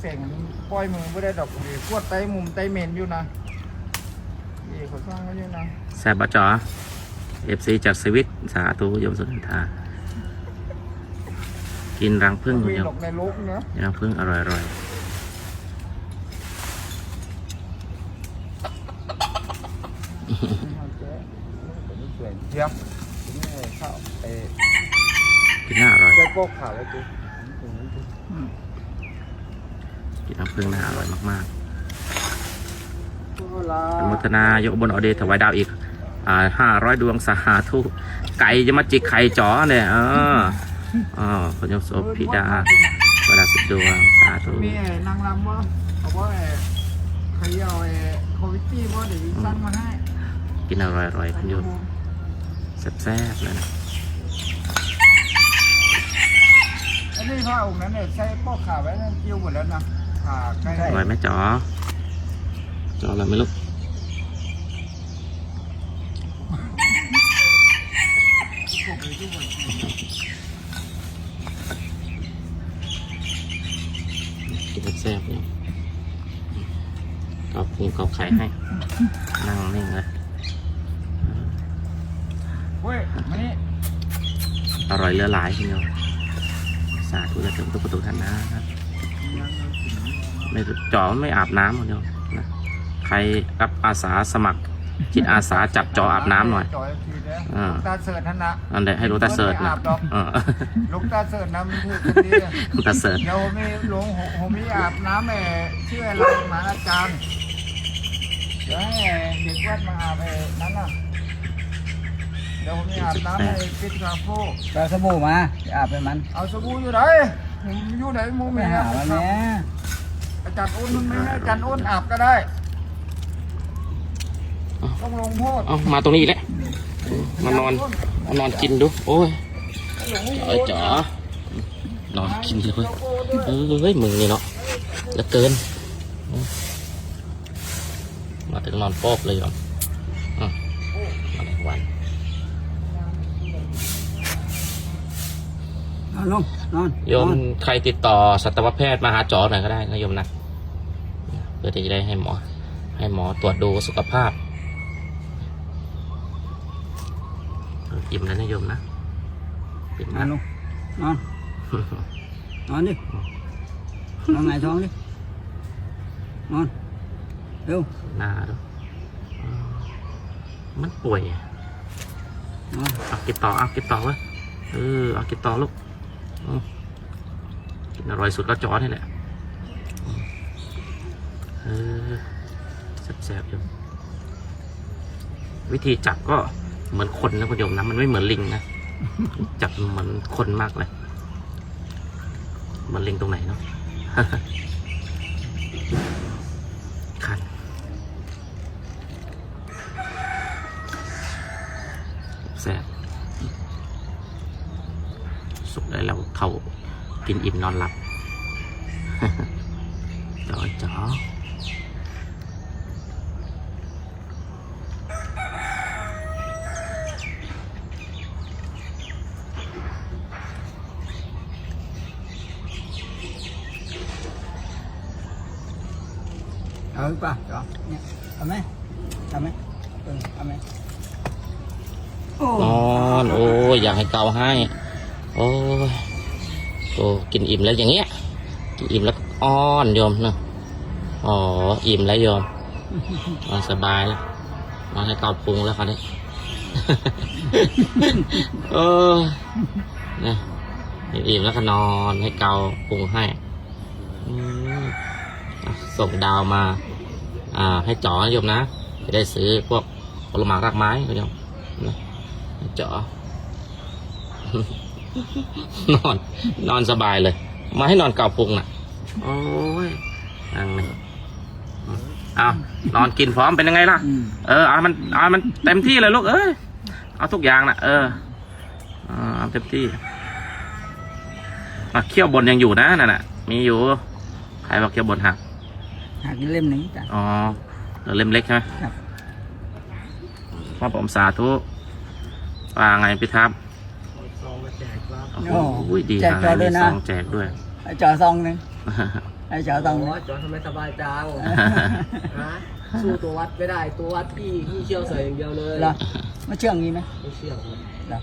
เสียงปล่อยมือไม่ได้ดอกเลยปวดไตมุมไตเมนอยู่นะนี่เขาสร้างเขาอยู่นะแซ่บปะจ๋อเอฟซีจากสวิตสาธุโยมสุนันทา กินรังพึ่งมีโยหลมกในโลกเนาะกินรังพึ่งอร่อยอร่อยเดี๋ยวนี่ข้าวเอ้กินน่าอร่อย เจ้าโป๊กข่าวแล้วจู กินรังพึ่งน่าอร่อยมากลาๆอนุโมทนายกบนออเดย์ถวายดาวอีกอ่าห้าร้อยดวงสาธุไก่จะมาจิกไข่จ๋อเนี่ยเอออ๋อคุณโยมโสภิดาเวลาสิบดวงสาธุมีไอ้นางรำว่าเขาบอกไอ้ใครเอาไอ้โควิดตี้ว่าเดี๋ยวสั้นมาให้ กินอร่อยอร่อยคุณโยมแซ่บๆเลยนะอันนี้ผ้าองค์นั้นเนี่ยใช้โป๊กข่าวไว้นั่นกิ้วหมดแล้วนะ ขาใกล้อร่อยไหมจ๋อจ๋ออร่อยไหมลูกกินแซ่บเนี่ยกรอบกินกรอบไข่ให้ นั่งนิ่งเลยเว้ยมานี่อร่อยเหลือหลายคุณโยมสาธุและถึงตุกประตูท่านนะครับ ไม่จ่อไม่อาบน้ำคุณโยมนะใครรับอาสาสมัครจิตอาสาจับจออาบน้ำหน่อยจอยทีเดียวอ่าลูกตาเสิร์ตท่านนะนั่นแหละให้รู้ตาเสิร์ตไม่นะอาบดอกเออลูกตาเสิร์ตน้ำมันคือคนนี้ตาเสิร์ตเดี๋ยวผมมีหลวงผมมีอาบน้ำแม่ชื่ออะไรหมาอาจารย์เดี๋ยวให้เด็กวัดมาอาบไอ้นั้นน่ะเดี๋ยวผมมีอาบน้ำให้ปิดกาโฟไปเอาสบู่มาจะอาบให้มัน เอาสบู่อยู่ไหนผม อยู่ไหนมูไปแม่หามันแม่อาจารย์อ้นมันไม่ให้อาจารย์อ้นอาบก็ได้ ต้องลงโทษเอามาตรงนี้อีกแล้วมานอนมานอนกินดู โอ้ยเอ้ยจ๋อนอนกินเลยเว้ยเอ้ยมึงนี่เนาะเหลือเกิน มาถึงนอนโป๊บเลยโยมอืมมาในวัน นอนลงนอนโยมนอนใครติดต่อสัตวแพทย์มาหาจอหน่อยก็ได้นะโยมนะเพื่อที่จะได้ให้หมอ ให้หมอตรวจดูสุขภาพอิ่มแล้วนะโยมนะอิ่มนอนแล้วลงนอนนอนดินอนไงายท้องดินอนเร็วหน้าดูมันป่วยอะนอน เอากินต่อเอากินต่อเว้ยเออเอากินต่อลูกอืม กินอร่อยสุดก็จอนี่แหละเออแซ่บๆอยู่วิธีจับก็เหมือนคนนะคุณโยมนะมันไม่เหมือนลิงนะจับเหมือนคนมากเลยเหมันลิงตรงไหนเนาะคันแซ่บ สุกได้แล้วเขากินอิ่มนอนหลับจอยจ๋อเอาป่ะจอเนี่ยเอาไหมเอาไหมเออเอาไหมโอ้นอน โอ้ยอยากให้เกาให้ โอ้โอ้กินอิ่มแล้วอย่างเงี้ย กินอิ่มแล้วอ้อนโยมเนาะอ๋อ อิ่มแล้วโยมนอนสบายแล้วนอนให้เกาพุงแล้วคราวนี้เออนี่อิ่มแล้วก็นอนให้เกาพุงให้ส่งดาวมา อ่า ให้จ๋อนะโยมนะจะได้ซื้อพวกผลไม้รากไม้โยมนะจ๋อ นอน นอนสบายเลย มาให้นอนเกาพุงน่ะ โอ้ยนั่งนี่เอานอนกินพร้อมเป็นยังไงล่ะอืมเออเอามันเอามันเต็มที่เลยลูกเอ้ยเอาทุกอย่างนะเออเอาเอาเต็มที่อะเขี้ยวบนยังอยู่นะนั่นน่ะ มีอยู่ใครบอกเขี้ยวบนหักหักเล่มหนึ่งจ้ะอ๋อเหลือเล่มเล็กใช่ไหมครับครับผมสาธุว่าไงพี่ทับ โอ้โหดีแจกนะจอด้วยมีนะซองแจกด้วยให้จอซองหนึ่งไอ้เจ้าต้องโอ้จอทำไมสบายจังฮะสู้ตัววัดไม่ได้ตัววัดพี่พี่เชี่ยวเสยอย่างเดียวเลยเหรอมาเชื่องงี้ไหมไม่เชี่ยวครับเหรอ